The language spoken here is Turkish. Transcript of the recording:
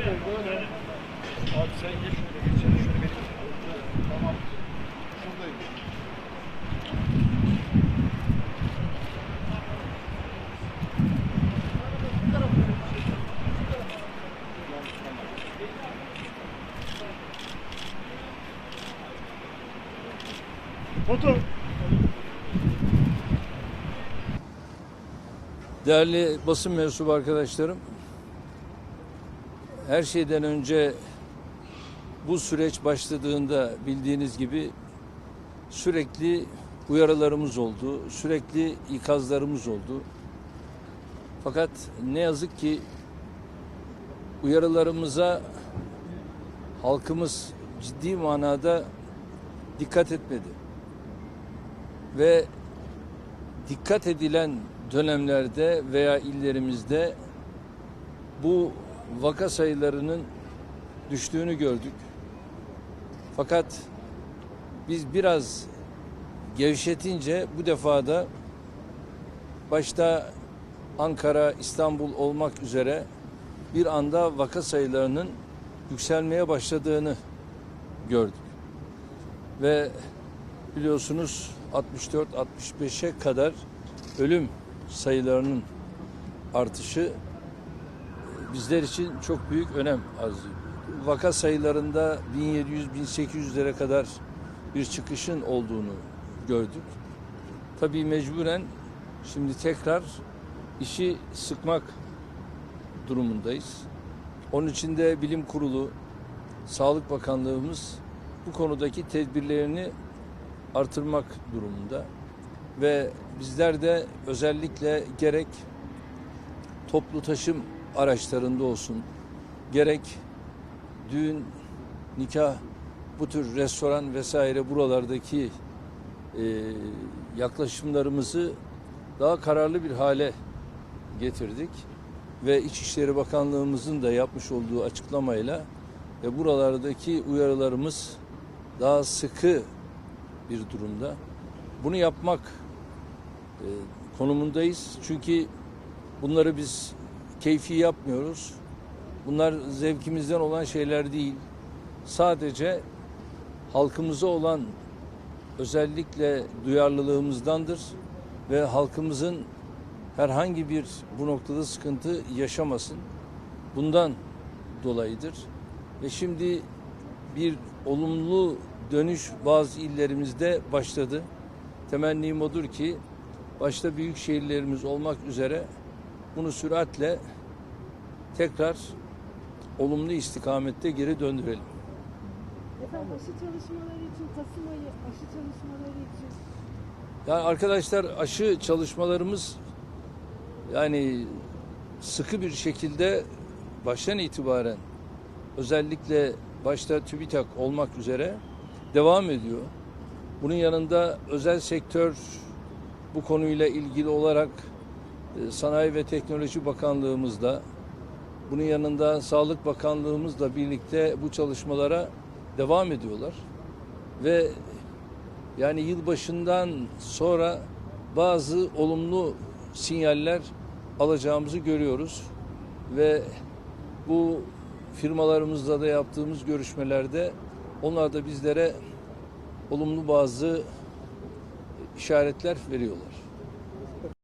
Abi sen geç şöyle geç. Şöyle geç. Tamam. Şuradayım. Foto. Değerli basın mensubu arkadaşlarım, her şeyden önce bu süreç başladığında bildiğiniz gibi sürekli uyarılarımız oldu, sürekli ikazlarımız oldu. Fakat ne yazık ki uyarılarımıza halkımız ciddi manada dikkat etmedi. Ve dikkat edilen dönemlerde veya illerimizde bu vaka sayılarının düştüğünü gördük. Fakat biz biraz gevşetince bu defada başta Ankara, İstanbul olmak üzere bir anda vaka sayılarının yükselmeye başladığını gördük. Ve biliyorsunuz 64-65'e kadar ölüm sayılarının artışı bizler için çok büyük önem arz ediyor. Vaka sayılarında 1700-1800'lere kadar bir çıkışın olduğunu gördük. Tabii mecburen şimdi tekrar işi sıkmak durumundayız. Onun için de Bilim Kurulu, Sağlık Bakanlığımız bu konudaki tedbirlerini artırmak durumunda ve bizler de özellikle gerek toplu taşım araçlarında olsun gerek düğün, nikah bu tür restoran vesaire buralardaki e, yaklaşımlarımızı daha kararlı bir hale getirdik ve İçişleri Bakanlığımızın da yapmış olduğu açıklamayla ve buralardaki uyarılarımız daha sıkı bir durumda. Bunu yapmak e, konumundayız. Çünkü bunları biz keyfi yapmıyoruz. Bunlar zevkimizden olan şeyler değil. Sadece halkımıza olan özellikle duyarlılığımızdandır ve halkımızın herhangi bir bu noktada sıkıntı yaşamasın. Bundan dolayıdır. Ve şimdi bir olumlu dönüş bazı illerimizde başladı. Temennim odur ki başta büyük şehirlerimiz olmak üzere bunu süratle tekrar olumlu istikamette geri döndürelim. Efendim aşı çalışmaları için Kasım ayı aşı çalışmaları için Yani arkadaşlar aşı çalışmalarımız yani sıkı bir şekilde baştan itibaren özellikle başta TÜBİTAK olmak üzere devam ediyor. Bunun yanında özel sektör bu konuyla ilgili olarak Sanayi ve Teknoloji Bakanlığımızda bunun yanında Sağlık Bakanlığımızla birlikte bu çalışmalara devam ediyorlar. Ve yani yılbaşından sonra bazı olumlu sinyaller alacağımızı görüyoruz ve bu firmalarımızla da yaptığımız görüşmelerde onlar da bizlere olumlu bazı işaretler veriyorlar.